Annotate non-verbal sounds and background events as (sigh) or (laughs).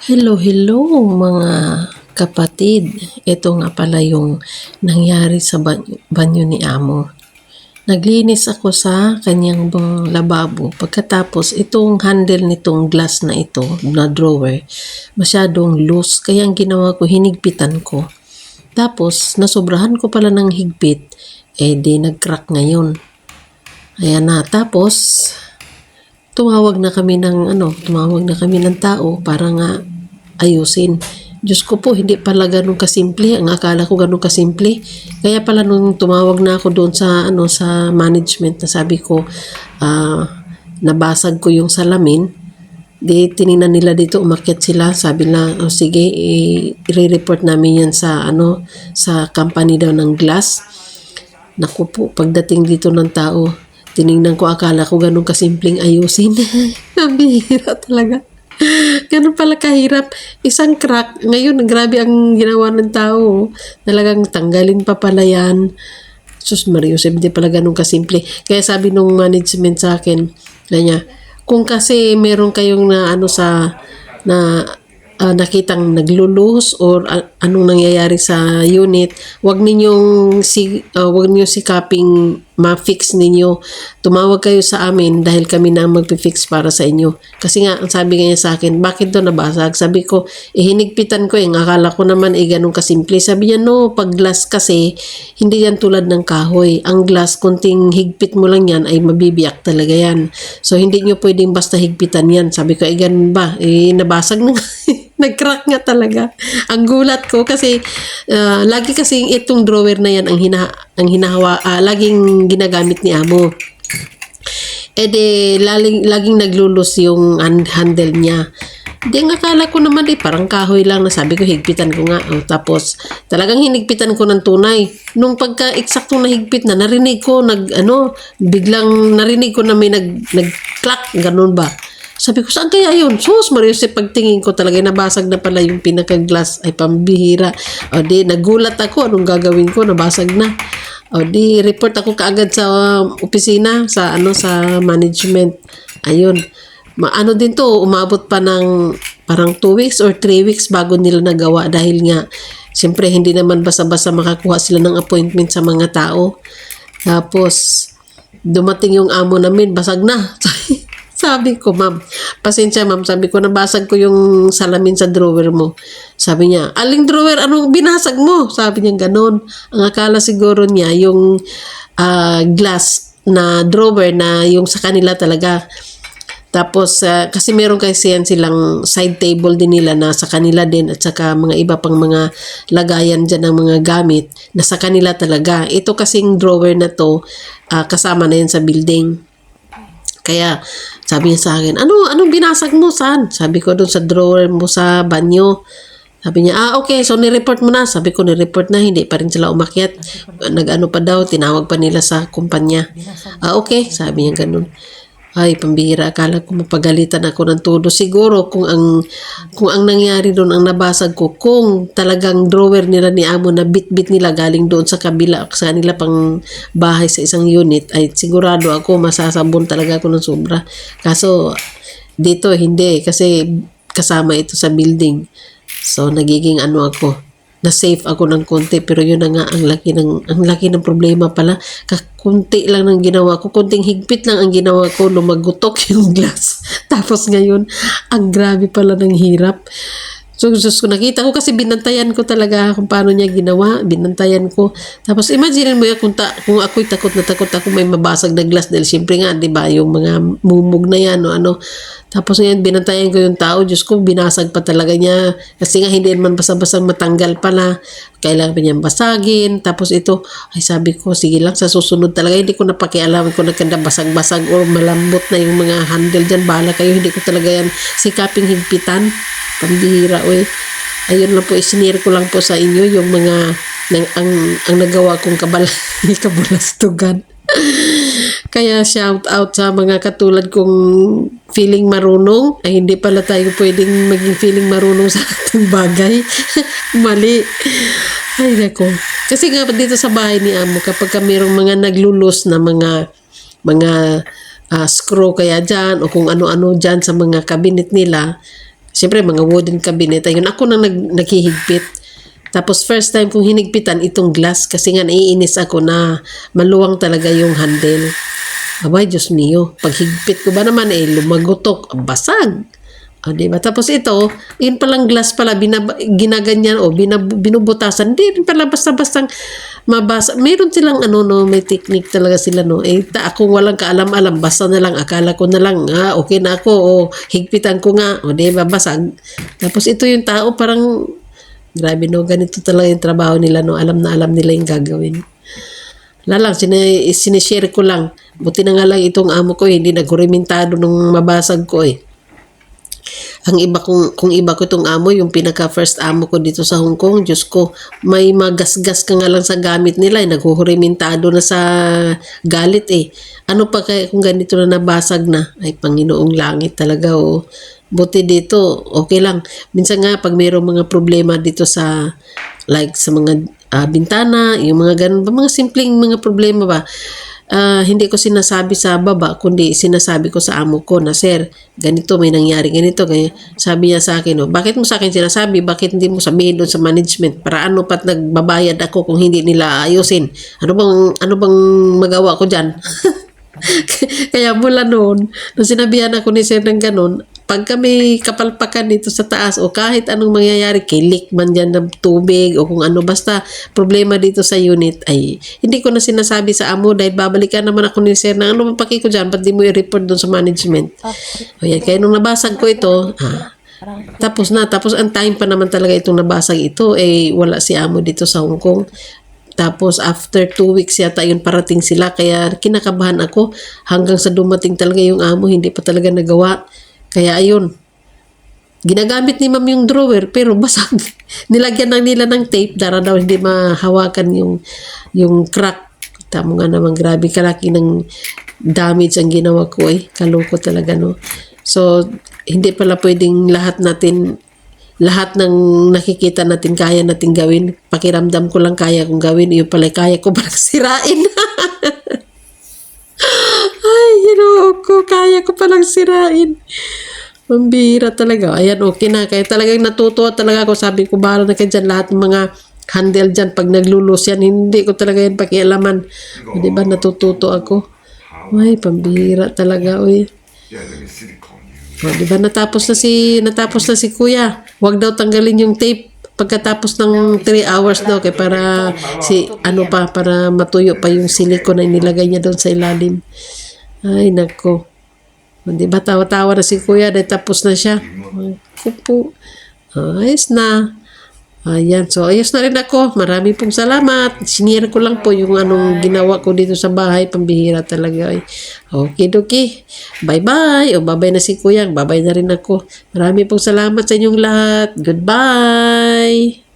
Hello, hello mga kapatid. Ito nga pala yung nangyari sa ba- banyo ni Amo. Naglinis ako sa kanyang lababo. Pagkatapos, itong handle nitong glass na ito, na drawer, masyadong loose. Kaya ang ginawa ko, hinigpitan ko. Tapos, nasobrahan ko pala ng higpit, eh di nag-crack ngayon. Ayan na. Tapos, tumawag na kami ng ano, tumawag na kami ng tao para nga ayusin. Diyos ko po, hindi pala ganun kasimple. Ang akala ko ganun kasimple. Kaya pala nung tumawag na ako doon sa ano sa management na sabi ko, ah, nabasag ko yung salamin. Di tiningnan nila dito, umakyat sila. Sabi na, oh, sige, i-report namin yan sa ano sa company daw ng glass. Naku po, pagdating dito ng tao, tiningnan ko, akala ko ganun kasimpleng ayusin. (laughs) Ang bihira talaga. Ganun pala kahirap. Isang crack. Ngayon, grabe ang ginawa ng tao. Talagang tanggalin pa pala yan. Sus Mario, hindi pala ganun kasimple. Kaya sabi nung management sa akin, kanya, kung kasi meron kayong na ano sa na ah, nakitang naglulus or ah, anong nangyayari sa unit, wag ninyong si ah, wag niyo sikaping ma-fix ninyo. Tumawag kayo sa amin dahil kami na ang magpi-fix para sa inyo. Kasi nga, ang sabi niya sa akin, bakit to nabasag? Sabi ko, eh hinigpitan ko eh. Akala ko naman eh ganun kasimple. Sabi niya, no, pag glass kasi, hindi yan tulad ng kahoy. Ang glass, kunting higpit mo lang yan, ay mabibiyak talaga yan. So, hindi nyo pwedeng basta higpitan yan. Sabi ko, eh ganun ba? Eh, nabasag na nga. (laughs) Nag-crack nga talaga. Ang gulat ko kasi ah, lagi kasi itong drawer na yan ang hina ang hinahawa ah, laging ginagamit ni Amo. Eh de, laging, laging naglulus yung hand- handle niya. Di nga akala ko naman eh, parang kahoy lang na sabi ko, higpitan ko nga. Oh, tapos, talagang hinigpitan ko ng tunay. Nung pagka eksaktong nahigpit na, narinig ko, nag, ano, biglang narinig ko na may nag, nag-clack, ganun ba? Sabi ko, saan kaya yun? Sus, Marius, eh, pagtingin ko talaga, nabasag na pala yung pinaka-glass. Ay, pambihira. O di, nagulat ako. Anong gagawin ko? Nabasag na. O di, report ako kaagad sa opisina, sa ano, sa management. Ayun. Maano din to, umabot pa ng parang 2 weeks or 3 weeks bago nila nagawa dahil nga, siyempre, hindi naman basta-basta makakuha sila ng appointment sa mga tao. Tapos, dumating yung amo namin, basag na. (laughs) Sabi ko, ma'am, pasensya ma'am, sabi ko, nabasag ko yung salamin sa drawer mo. Sabi niya, aling drawer, anong binasag mo? Sabi niya, ganun. Ang akala siguro niya, yung ah, glass na drawer na yung sa kanila talaga. Tapos, ah, kasi meron kasi yan silang side table din nila na sa kanila din at saka mga iba pang mga lagayan dyan ng mga gamit na sa kanila talaga. Ito kasing drawer na to, ah, kasama na yan sa building. Kaya sabi niya sa akin, ano, anong binasag mo saan? Sabi ko doon sa drawer mo sa banyo. Sabi niya, ah okay, so nireport mo na. Sabi ko, nireport na, hindi pa rin sila umakyat. Nag-ano pa daw, tinawag pa nila sa kumpanya. Ah okay, sabi niya ganun. Ay, pambihira. Akala ko mapagalitan ako ng todo. Siguro kung ang kung ang nangyari doon, ang nabasag ko, kung talagang drawer nila ni Amo na bit-bit nila galing doon sa kabila, sa kanila pang bahay sa isang unit, ay sigurado ako masasabon talaga ako ng sobra. Kaso, dito hindi kasi kasama ito sa building. So, nagiging ano ako, na safe ako ng konti pero yun na nga ang laki ng ang laki ng problema pala kakunti lang ng ginawa ko kunting higpit lang ang ginawa ko lumagutok (laughs) yung glass tapos ngayon ang grabe pala ng hirap So, Diyos ko, nakita ko kasi binantayan ko talaga kung paano niya ginawa. Binantayan ko. Tapos, imagine mo yan kung, ta- kung ako'y takot na takot ako may mabasag na glass dahil siyempre nga, di ba, yung mga mumug na yan o ano. Tapos ngayon, binantayan ko yung tao. Diyos ko, binasag pa talaga niya. Kasi nga, hindi naman basta-basta matanggal pala. Kailangan pa niyang basagin. Tapos ito, ay sabi ko, sige lang, sa susunod talaga, hindi ko napakialam kung nagkanda basag-basag o malambot na yung mga handle dyan. Bahala kayo, hindi ko talaga yan sikaping higpitan. Pambihira, oy. Ayun lang po, isinir ko lang po sa inyo yung mga nang, ang, ang nagawa kong kabal, (laughs) kabulastugan. (laughs) Kaya shout out sa mga katulad kong feeling marunong ay hindi pala tayo pwedeng maging feeling marunong sa ating bagay. (laughs) Mali. Ay nako. Kasi nga dito sa bahay ni Amo kapag ka mayroong mga naglulus na mga mga ah, screw kaya dyan o kung ano-ano dyan sa mga cabinet nila Siyempre, mga wooden cabinet. Ayun, ako nang nag, naghihigpit. Tapos first time kong hinigpitan itong glass kasi nga naiinis ako na maluwang talaga yung handle. Abay, Diyos mio. Paghigpit ko ba naman eh, lumagutok, basag. O, di ba? Tapos ito, yun palang glass pala, binab- ginaganyan o binab- binubutasan. Hindi rin pala basta-bastang mabasa. Meron silang ano, no, may technique talaga sila, no. Eh, ta, ako walang kaalam-alam, basta na lang, akala ko na lang, ah, okay na ako, o higpitan ko nga, o di ba, basag. Tapos ito yung tao, parang, grabe no, ganito talaga yung trabaho nila, no. Alam na alam nila yung gagawin. Wala lang, sini, sinishare ko lang. Buti na nga lang itong amo ko, eh, hindi nagkurimintado nung mabasag ko eh. Ang iba kung kung iba ko itong amo, yung pinaka first amo ko dito sa Hong Kong, Diyos ko, may magasgas ka nga lang sa gamit nila, eh, naghuhurimintado na sa galit eh. Ano pa kaya kung ganito na nabasag na? Ay, Panginoong langit talaga oh. Buti dito, okay lang. Minsan nga, pag mayroong mga problema dito sa, like sa mga ah, bintana, yung mga ganun ba, mga simpleng mga problema ba, Ah, hindi ko sinasabi sa baba, kundi sinasabi ko sa amo ko na, Sir, ganito, may nangyari ganito. Kaya sabi niya sa akin, oh, bakit mo sa akin sinasabi? Bakit hindi mo sabihin doon sa management? Para ano pat nagbabayad ako kung hindi nila ayusin? Ano bang, ano bang magawa ko dyan? (laughs) Kaya mula noon, nung sinabihan ako ni Sir ng ganun, pag kami kapalpakan dito sa taas o kahit anong mangyayari, kilik man dyan ng tubig o kung ano, basta problema dito sa unit, ay hindi ko na sinasabi sa amo dahil babalikan naman ako ni Sir na ano mapaki ko dyan, ba't di mo i-report doon sa management? O yan, kaya nung nabasag ko ito, ah, tapos na, tapos ang time pa naman talaga itong nabasag ito, eh wala si amo dito sa Hong Kong. Tapos after two weeks yata yun parating sila kaya kinakabahan ako hanggang sa dumating talaga yung amo hindi pa talaga nagawa. Kaya ayun. Ginagamit ni ma'am yung drawer pero basag. (laughs) Nilagyan lang nila ng tape dara daw hindi mahawakan yung yung crack. Tamo nga naman grabe kalaki ng damage ang ginawa ko eh. Kaloko talaga no. So hindi pala pwedeng lahat natin lahat ng nakikita natin kaya natin gawin. Pakiramdam ko lang kaya kong gawin. Yung pala kaya ko (laughs) parang sirain. (laughs) ginoo ko. Kaya ko palang sirain. Mambira talaga. Ayan, okay na. Kaya talagang natutuwa talaga ako. Sabi ko, bahala na kayo dyan. Lahat ng mga handle dyan. Pag naglulus yan, hindi ko talaga yan pakialaman. O, diba, natututo ako. Ay, pambira talaga, uy. O, di ba natapos na si natapos na si Kuya. Huwag daw tanggalin yung tape pagkatapos ng 3 hours daw kay para si ano pa para matuyo pa yung silicone na inilagay niya doon sa ilalim. Ay nako. O, Di ba tawa-tawa na si Kuya dahil tapos na siya. Ako po. Ayos na. Ayan. So, ayos na rin ako. Marami pong salamat. Sinira ko lang po yung anong ginawa ko dito sa bahay. Pambihira talaga. Ay. Okay, doki. Bye-bye. O, bye-bye na si Kuya. Bye-bye na rin ako. Marami pong salamat sa inyong lahat. Goodbye.